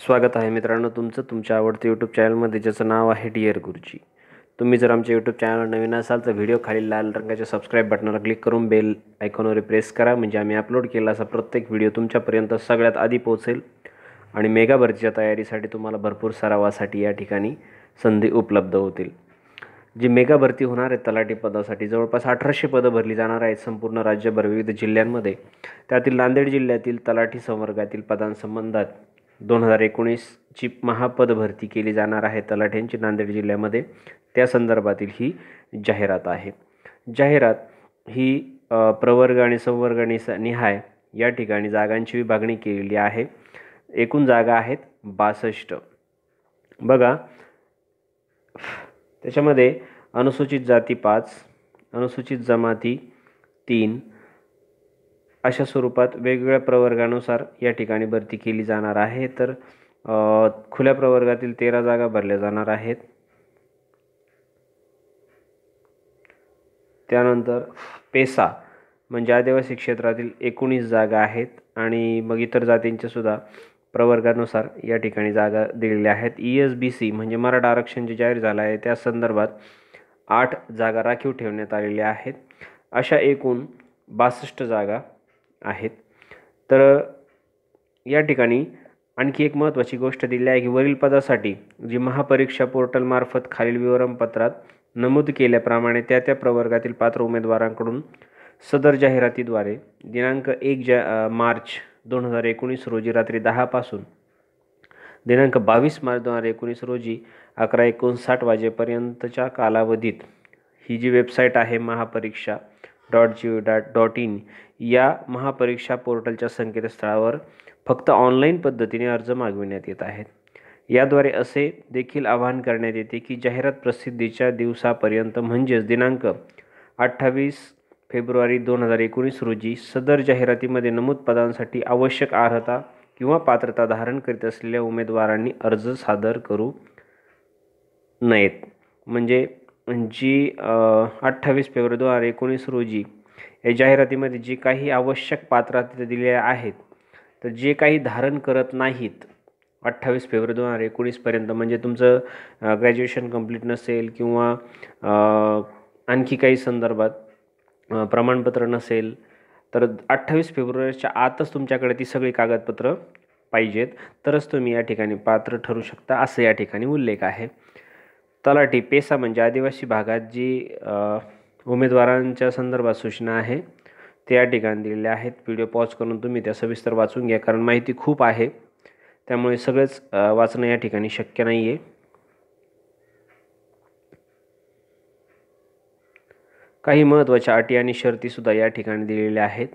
स्वागत आहे मित्रांनो तुमचं तुमच्या आवडत्या यूट्यूब चॅनलमध्ये ज्याचं नाव आहे डिअर गुरुजी. तुम्ही जर आमच्या यूट्यूब चॅनलवर नवीन असाल तर व्हिडिओ खाली लाल रंगाच्या सबस्क्राईब बटनाला क्लिक करून बेल आयकॉनवर प्रेस करा म्हणजे आम्ही अपलोड केला असा प्रत्येक व्हिडिओ तुमच्यापर्यंत सगळ्यात आधी पोहोचेल. आणि मेगा भरतीच्या तयारीसाठी तुम्हाला भरपूर सरावासाठी या ठिकाणी संधी उपलब्ध होतील. जी मेगा भरती होणार आहे तलाठी पदासाठी जवळपास अठराशे पदं भरली जाणार आहेत संपूर्ण राज्यभर विविध जिल्ह्यांमध्ये. त्यातील नांदेड जिल्ह्यातील तलाठी संवर्गातील पदांसंबंधात दोन हजार एकोणीसची महापद भरती केली जाणार आहे तलाठ्यांची नांदेड जिल्ह्यामध्ये. त्या संदर्भातील ही जाहिरात आहे. जाहिरात ही प्रवर्ग आणि संवर्ग निहाय या ठिकाणी जागांची विभागणी केलेली आहे. एकूण जागा आहेत बासष्ट. बघा त्याच्यामध्ये अनुसूचित जाती पाच अनुसूचित जमाती तीन अशा स्वरूपात वेगवेगळ्या प्रवर्गानुसार या ठिकाणी भरती केली जाणार आहे. तर खुल्या प्रवर्गातील तेरा जागा भरल्या जाणार आहेत. त्यानंतर पेसा म्हणजे आदिवासी क्षेत्रातील एकोणीस जागा आहेत आणि मग इतर जातींच्यासुद्धा प्रवर्गानुसार या ठिकाणी जागा दिलेल्या आहेत. ई एस बी सी म्हणजे मराठा आरक्षण जे जाहीर झालं आहे. त्या संदर्भात आठ जागा राखीव ठेवण्यात आलेल्या आहेत. अशा एकूण बासष्ट जागा आहेत. तर या ठिकाणी आणखी एक महत्त्वाची गोष्ट दिली आहे की वरील पदासाठी जी महापरीक्षा पोर्टलमार्फत खालील विवरणपत्रात नमूद केल्याप्रमाणे त्या त्या प्रवर्गातील पात्र उमेदवारांकडून सदर जाहिरातीद्वारे दिनांक एक जा मार्च दोन हजार एकोणीस रोजी रात्री दहापासून दिनांक बावीस मार्च दोन हजार एकोणीस रोजी अकरा एकोणसाठ वाजेपर्यंतच्या कालावधीत ही जी वेबसाईट आहे Mahapariksha dot G dot dot in या महापरीक्षा पोर्टलच्या संकेतस्थळावर फक्त ऑनलाईन पद्धतीने अर्ज मागविण्यात येत आहेत. याद्वारे असे देखील आवाहन करण्यात येते की जाहिरात प्रसिद्धीच्या दिवसापर्यंत म्हणजेच दिनांक अठ्ठावीस फेब्रुवारी दोन हजार एकोणीस रोजी सदर जाहिरातीमध्ये नमूद पदांसाठी आवश्यक अर्हता किंवा पात्रता धारण करीत असलेल्या उमेदवारांनी अर्ज सादर करू नयेत. म्हणजे जी अठ्ठावीस फेब्रुवारी दोन हजार एकोणीस रोजी या जाहिरातीमध्ये जी काही आवश्यक पात्रता दिलेल्या आहेत तर जे काही धारण करत नाहीत अठ्ठावीस फेब्रुवारी दोन हजार एकोणीसपर्यंत म्हणजे तुमचं ग्रॅज्युएशन कंप्लीट नसेल किंवा आणखी काही संदर्भात प्रमाणपत्र नसेल तर अठ्ठावीस फेब्रुवारीच्या आतच तुमच्याकडे ती सगळी कागदपत्रं पाहिजेत. तरच तुम्ही या ठिकाणी पात्र ठरू शकता असं या ठिकाणी उल्लेख आहे. तलाठी पेसा म्हणजे आदिवासी भागात जी उमेदवारांच्या संदर्भात सूचना आहे ते या ठिकाणी दिलेल्या आहेत. व्हिडिओ पॉज करून तुम्ही त्या सविस्तर वाचून घ्या कारण माहिती खूप आहे. त्यामुळे सगळंच वाचणं या ठिकाणी शक्य नाही आहे काही महत्त्वाच्या अटी आणि शर्तीसुद्धा या ठिकाणी दिलेल्या आहेत.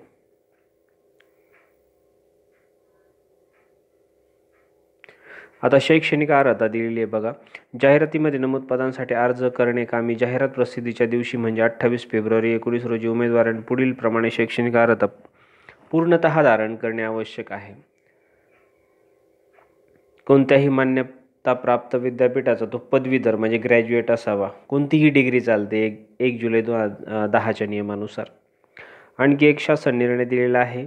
आता शैक्षणिक अर्हता दिलेली आहे बघा. जाहिरातीमध्ये नमूद पदांसाठी अर्ज करणे कामी जाहिरात प्रसिद्धीच्या दिवशी म्हणजे अठ्ठावीस फेब्रुवारी एकोणीस रोजी उमेदवारांनी पुढील प्रमाणे शैक्षणिक अर्हता पूर्णतः धारण करणे आवश्यक आहे. कोणत्याही मान्यताप्राप्त विद्यापीठाचा तो पदवीधर म्हणजे ग्रॅज्युएट असावा. कोणतीही डिग्री चालते एक एक जुलै दोन हजार दहाच्या नियमानुसार. आणखी एक शासन निर्णय दिलेला आहे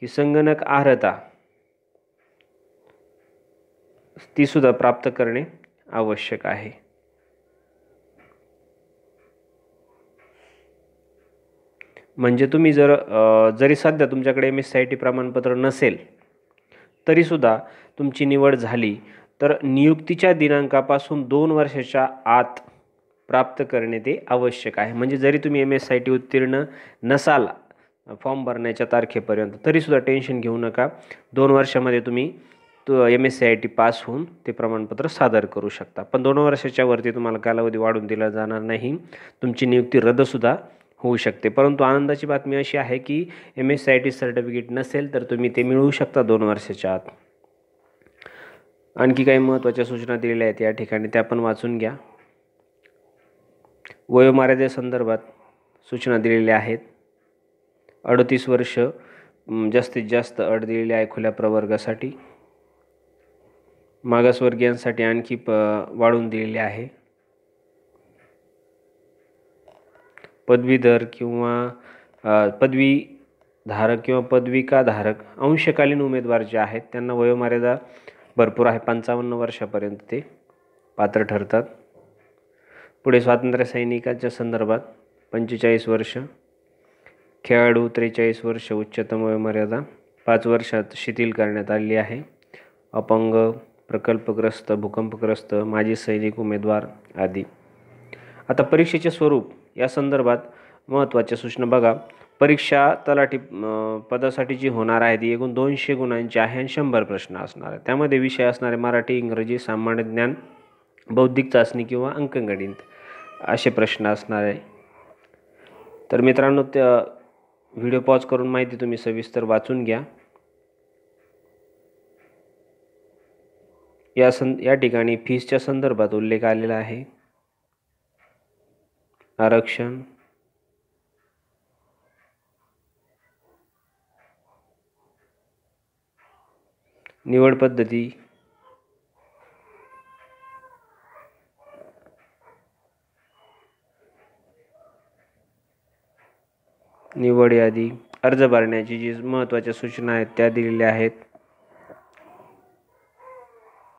की संगणक अर्हता तीसुद्धा प्राप्त करणे आवश्यक आहे. म्हणजे तुम्ही जर जरी सध्या तुमच्याकडे M S C I T प्रमाणपत्र नसेल तरीसुद्धा तुमची निवड झाली तर नियुक्तीच्या दिनांकापासून दोन वर्षाच्या आत प्राप्त करणे ते आवश्यक आहे. म्हणजे जरी तुम्ही एम एस आय टी उत्तीर्ण नसाल फॉर्म भरण्याच्या तारखेपर्यंत तरीसुद्धा टेन्शन घेऊ नका. दोन वर्षामध्ये तुम्ही तो M S C I T pass होऊन ते प्रमाणपत्र सादर करू शकता. पण दोन वर्षाच्या वरती तुम्हाला कालावधी वाढून दिला जाणार नाही. तुमची नियुक्ती रद्दसुद्धा होऊ शकते. परंतु आनंदाची बातमी अशी आहे की M S C I T certificate नसेल तर तुम्ही ते मिळवू शकता दोन वर्षाच्या आत. आणखी काही महत्त्वाच्या सूचना दिलेल्या आहेत या ठिकाणी. त्या पण वाचून घ्या. वयोमर्यादेसंदर्भात सूचना दिलेल्या आहेत. अडतीस वर्ष जास्तीत जास्त अट दिलेली आहे खुल्या प्रवर्गासाठी. मागासवर्गीयांसाठी आणखी प वाढवून दिलेली आहे. पदवीधर किंवा पदवी पदवीधारक किंवा पदविकाधारक अंशकालीन उमेदवार जे आहेत त्यांना वयोमर्यादा भरपूर आहे पंचावन्न वर्षापर्यंत ते पात्र ठरतात. पुढे स्वातंत्र्य सैनिकाच्या संदर्भात पंचेचाळीस वर्ष खेळाडू त्रेचाळीस वर्ष उच्चतम वयोमर्यादा पाच वर्षात शिथिल करण्यात आली आहे. अपंग प्रकल्पग्रस्त भूकंपग्रस्त माजी सैनिक उमेदवार आदी. आता परीक्षेचे स्वरूप या संदर्भात महत्त्वाच्या सूचना बघा. परीक्षा तलाठी पदासाठी जी होणार आहे ती एकूण दोनशे गुणांची आहे आणि शंभर प्रश्न असणार आहे त्यामध्ये विषय असणारे मराठी इंग्रजी सामान्य ज्ञान बौद्धिक चाचणी किंवा अंकगणित असे प्रश्न असणार आहे. तर मित्रांनो त्या व्हिडिओ पॉज करून माहिती तुम्ही सविस्तर वाचून घ्या. या सं या ठिकाणी फीसच्या संदर्भात उल्लेख आलेला आहे. आरक्षण. निवड पद्धती. निवड यादी. अर्ज भरण्याची जी महत्त्वाच्या सूचना आहेत त्या दिलेल्या आहेत.